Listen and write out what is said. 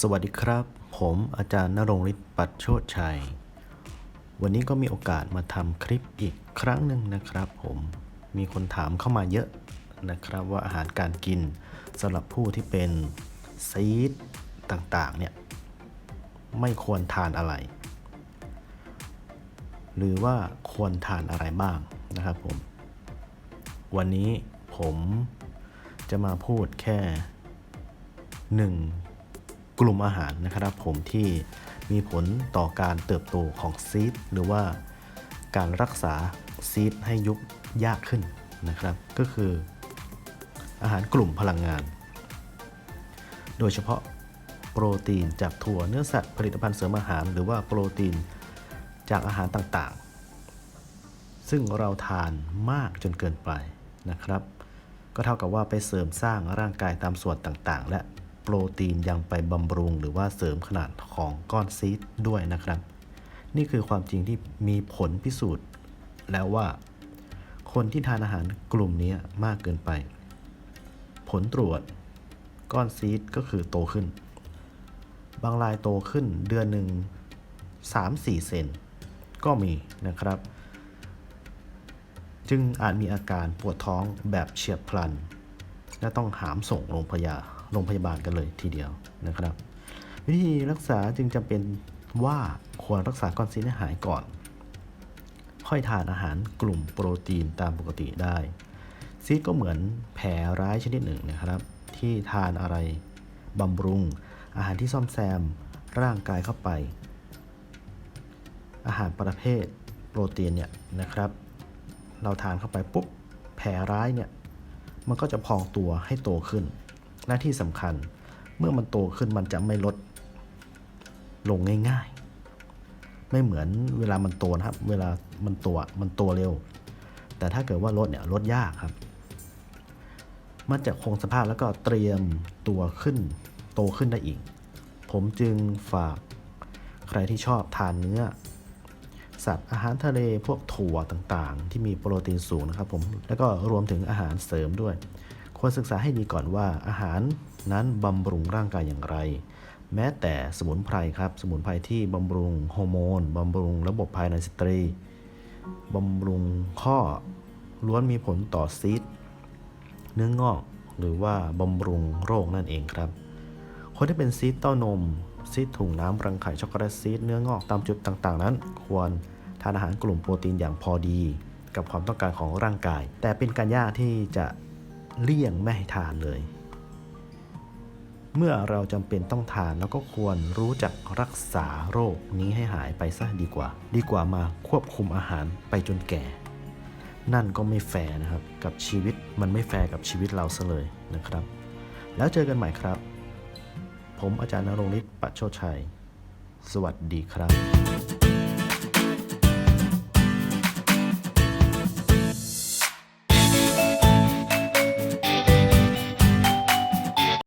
สวัสดีครับ ผมอาจารย์นรงฤทธิ์ปัดโชตชัย วันนี้ก็มีโอกาสมาทำคลิปอีกครั้งหนึ่งนะครับ ผมมีคนถามเข้ามาเยอะนะครับว่าอาหารการกินสำหรับผู้ที่เป็นซีดต่างๆเนี่ยไม่ควรทานอะไร หรือว่าควรทานอะไรบ้างนะครับผม วันนี้ผมจะมาพูดแค่หนึ่ง กลุ่มอาหารนะครับผมที่มีผลต่อการเติบโตของซีดหรือว่าการรักษาซีดให้ยุบยากขึ้นนะครับ ก็คือ อาหารกลุ่มพลังงาน โดยเฉพาะโปรตีนจากถั่วเนื้อสัตว์ผลิตภัณฑ์เสริมอาหาร หรือว่าโปรตีนจากอาหารต่างๆ ซึ่งเราทานมากจนเกินไปนะครับ ก็เท่ากับว่าไปเสริมสร้างร่างกายตามส่วนต่างๆ และ โปรตีนยังไปบำรุงหรือว่าเสริมขนาดของก้อนซีดด้วยนะครับ นี่คือความจริงที่มีผลพิสูจน์ แล้วว่า คนที่ทานอาหารกลุ่มนี้มากเกินไป ผลตรวจก้อนซีดก็คือโตขึ้น บางรายโตขึ้นเดือนหนึ่ง3-4 เซนก็มีนะครับ จึงอาจมีอาการปวดท้องแบบเฉียบพลัน และต้องหามส่งโรงพยาบาล โรงพยาบาลกันเลยทีเดียวนะครับ วิธีรักษาจึงจำเป็นว่าควรรักษาก้อนซีดให้หายก่อน ค่อยทานอาหารกลุ่มโปรตีนตามปกติได้ ซีดก็เหมือนแผลร้ายชนิดหนึ่งนะครับ ที่ทานอะไรบำรุง อาหารที่ซ่อมแซมร่างกายเข้าไป อาหารประเภทโปรตีนเนี่ยนะครับ เราทานเข้าไปปุ๊บแผลร้ายเนี่ยมันก็จะพองตัวให้โตขึ้น และที่สำคัญ เมื่อมันโตขึ้นมันจะไม่ลดลงง่ายๆ ไม่เหมือนเวลามันโตนะครับ เวลามันตัวมันโตเร็ว แต่ถ้าเกิดว่าลดเนี่ยลดยากครับ มันจะคงสภาพแล้วก็เตรียมตัวขึ้น โตขึ้นได้อีก ผมจึงฝากใครที่ชอบทานเนื้อ สัตว์อาหารทะเลพวกถั่วต่างๆ ที่มีโปรตีนสูงนะครับผม แล้วก็รวมถึงอาหารเสริมด้วย ควรศึกษาให้ดีก่อนว่าอาหารนั้นบำรุงร่างกายอย่างไร แม้แต่สมุนไพรครับ สมุนไพรที่บำรุงฮอร์โมนบำรุงระบบภายในสตรีบำรุงข้อล้วนมีผลต่อซีดเนื้องอกหรือว่าบำรุงโรคนั่นเองครับ คนที่เป็นซีดเต้านม ซีดถุงน้ำรังไข่ช็อกโกแลตซีดเนื้องอกตามจุดต่างๆ นั้น ควรทานอาหารกลุ่มโปรตีนอย่างพอดี กับความต้องการของร่างกาย แต่เป็นการยากที่จะ เลี่ยงไม่ให้ทานเลย เมื่อเราจำเป็นต้องทานแล้วก็ควรรู้จักรักษาโรคนี้ให้หายไปซะดีกว่า ดีกว่ามาควบคุมอาหารไปจนแก่ นั่นก็ไม่แฟร์นะครับ กับชีวิตมันไม่แฟร์กับชีวิตเราซะเลยนะครับ แล้วเจอกันใหม่ครับ ผมอาจารย์นรงฤทธิ์ปัจโชชัย สวัสดีครับ